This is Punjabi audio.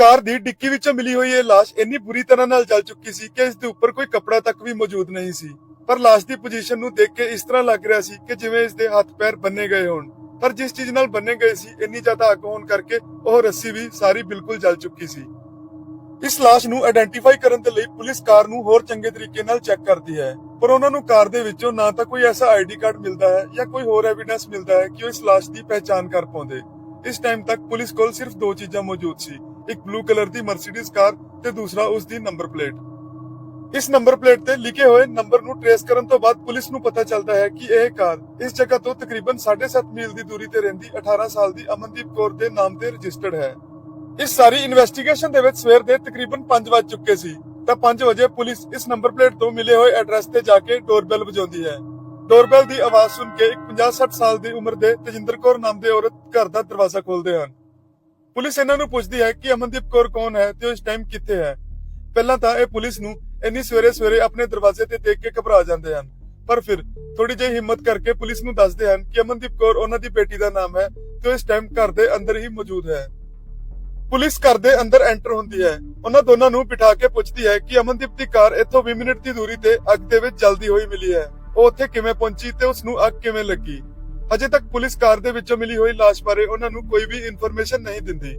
ਕਾਰ ਦੀ ਡਿੱਕੀ ਵਿੱਚੋਂ ਮਿਲੀ ਹੋਈ ਇਹ ਲਾਸ਼ ਇੰਨੀ ਬੁਰੀ ਤਰ੍ਹਾਂ ਨਾਲ ਜਲ ਚੁੱਕੀ ਸੀ ਕਿ ਇਸ ਦੇ ਉੱਪਰ ਕੋਈ ਕੱਪੜਾ ਤੱਕ ਵੀ ਮੌਜੂਦ ਨਹੀਂ ਸੀ। ਪਰ ਲਾਸ਼ ਦੀ ਪੋਜੀਸ਼ਨ ਨੂੰ ਦੇਖ ਕੇ ਇਸ ਤਰ੍ਹਾਂ ਲੱਗ ਰਿਹਾ ਸੀ ਕਿ ਜਿਵੇਂ ਇਸ ਦੇ ਹੱਥ ਪੈਰ ਬੰਨੇ ਗਏ ਹੋਣ। ਪਰ ਜਿਸ ਚੀਜ਼ ਨਾਲ ਬੰਨੇ ਗਏ ਸੀ, ਇੰਨੀ ਜ਼ਿਆਦਾ ਅੱਗ ਹੋਣ ਕਰਕੇ ਉਹ ਰੱਸੀ ਵੀ ਸਾਰੀ ਬਿਲਕੁਲ ਜਲ ਚੁੱਕੀ ਸੀ। ਇਸ ਲਾਸ਼ ਨੂੰ ਆਇਡੈਂਟੀਫਾਈ ਕਰਨ ਦੇ ਲਈ ਪੁਲਿਸ ਕਾਰ ਨੂੰ ਹੋਰ ਚੰਗੇ ਤਰੀਕੇ ਨਾਲ ਚੈੱਕ ਕਰਦੀ ਹੈ। ਪਰ ਉਹਨਾਂ ਨੂੰ ਕਾਰ ਦੇ ਵਿੱਚੋਂ ਨਾ ਤਾਂ ਕੋਈ ਐਸਾ ਆਈਡੀ ਕਾਰਡ ਮਿਲਦਾ ਹੈ ਜਾਂ ਕੋਈ ਹੋਰ ਐਵੀਡੈਂਸ ਮਿਲਦਾ ਹੈ ਕਿ ਉਹ ਇਸ ਲਾਸ਼ ਦੀ ਪਹਿਚਾਣ ਕਰ ਪਾਉਂਦੇ। ਇਸ ਟਾਈਮ ਤੱਕ ਪੁਲਿਸ ਕੋਲ ਸਿਰਫ ਦੋ ਚੀਜ਼ਾਂ ਮੌਜੂਦ ਸੀ। ਇੱਕ ਬਲੂ ਕਲਰ ਦੀ ਮਰਸੀਡੀਜ਼ ਕਾਰ ਤੇ ਦੂਸਰਾ ਉਸ ਦੀ ਨੰਬਰ ਪਲੇਟ ਇਸ ਨੰਬਰ ਪਲੇਟ ਤੇ ਲਿਖੇ ਹੋਏ ਨੰਬਰ ਨੂੰ ਟਰੇਸ ਕਰਨ ਤੋਂ ਬਾਅਦ ਪੁਲਿਸ ਨੂੰ ਪਤਾ ਚੱਲਦਾ ਹੈ ਕਿ ਇਹ ਕਾਰ ਇਸ ਜਗ੍ਹਾ ਤੋਂ ਤਕਰੀਬਨ 7.5 ਮੀਲ ਦੀ ਦੂਰੀ ਤੇ ਰਹਿੰਦੀ 18 ਸਾਲ ਦੀ ਅਮਨਦੀਪ ਕੌਰ ਦੇ ਨਾਮ ਤੇ ਰਜਿਸਟਰਡ ਹੈ। ਇਸ ਸਾਰੀ ਇਨਵੈਸਟੀਗੇਸ਼ਨ ਦੇ ਵਿੱਚ ਸਵੇਰ ਦੇ ਤਕਰੀਬਨ 5 ਵਜ ਚੁੱਕੇ ਸੀ, ਤਾਂ 5 ਵਜੇ ਪੁਲਿਸ ਇਸ ਨੰਬਰ ਪਲੇਟ ਤੋਂ ਮਿਲੇ ਹੋਏ ਐਡਰੈਸ ਤੇ ਜਾ ਕੇ ਡੋਰਬੈਲ ਵਜਾਉਂਦੀ ਹੈ। ਡੋਰਬੈਲ ਦੀ ਆਵਾਜ਼ ਸੁਣ ਕੇ ਇੱਕ 50-60 ਸਾਲ ਦੀ ਉਮਰ ਦੇ ਤਜਿੰਦਰ ਕੌਰ ਨਾਮ ਦੇ ਔਰਤ ਘਰ ਦਾ ਦਰਵਾਜ਼ਾ ਖੋਲਦੇ ਹਨ। ਪੁਲਿਸ ਇਹਨਾਂ ਨੂੰ ਪੁੱਛਦੀ ਹੈ ਕਿ ਅਮਨਦੀਪ ਕੌਰ ਕੌਣ ਹੈ ਤੇ ਉਹ ਟਾਈਮ ਕਿੱਥੇ ਹੈ। ਪਹਿਲਾਂ ਤਾਂ ਇਹ ਪੁਲਿਸ ਨੂੰ ਇੰਨੀ ਸਵੇਰੇ ਸਵੇਰੇ ਆਪਣੇ ਦਰਵਾਜ਼ੇ ਤੇ ਦੇਖ ਕੇ ਘਬਰਾ ਜਾਂਦੇ ਹਨ। ਪਰ ਫਿਰ ਥੋੜੀ ਜਿਹੀ ਹਿੰਮਤ ਕਰਕੇ ਪੁਲਿਸ ਨੂੰ ਦੱਸਦੇ ਹਨ ਕਿ ਅਮਨਦੀਪ ਕੌਰ ਉਹਨਾਂ ਦੀ ਬੇਟੀ ਦਾ ਨਾਮ ਹੈ ਤੇ ਇਸ ਟਾਈਮ ਘਰ ਦੇ ਅੰਦਰ ਹੀ ਮੌਜੂਦ ਹੈ। ਪੁਲਿਸ ਘਰ ਦੇ ਅੰਦਰ ਐਂਟਰ ਹੁੰਦੀ ਹੈ। ਉਹਨਾਂ ਦੋਨਾਂ ਨੂੰ ਬਿਠਾ ਕੇ ਪੁੱਛਦੀ ਹੈ ਕਿ ਅਮਨਦੀਪ ਦੀ ਕਾਰ ਇੱਥੋਂ 20 ਮਿੰਟ ਦੀ ਦੂਰੀ ਤੇ ਅੱਗ ਦੇ ਵਿੱਚ ਜਲਦੀ ਹੋਈ ਮਿਲੀ ਹੈ। ਉਹ ਉੱਥੇ ਕਿਵੇਂ ਪਹੁੰਚੀ ਤੇ ਉਸ ਨੂੰ ਅੱਗ ਕਿਵੇਂ ਲੱਗੀ? ਅਜੇ ਤੱਕ ਪੁਲਿਸ ਕਾਰ ਦੇ ਵਿੱਚੋਂ ਮਿਲੀ ਹੋਈ ਲਾਸ਼ ਬਾਰੇ ਉਹਨਾਂ ਨੂੰ ਕੋਈ ਵੀ ਇਨਫੋਰਮੇਸ਼ਨ ਨਹੀਂ ਦਿੰਦੀ।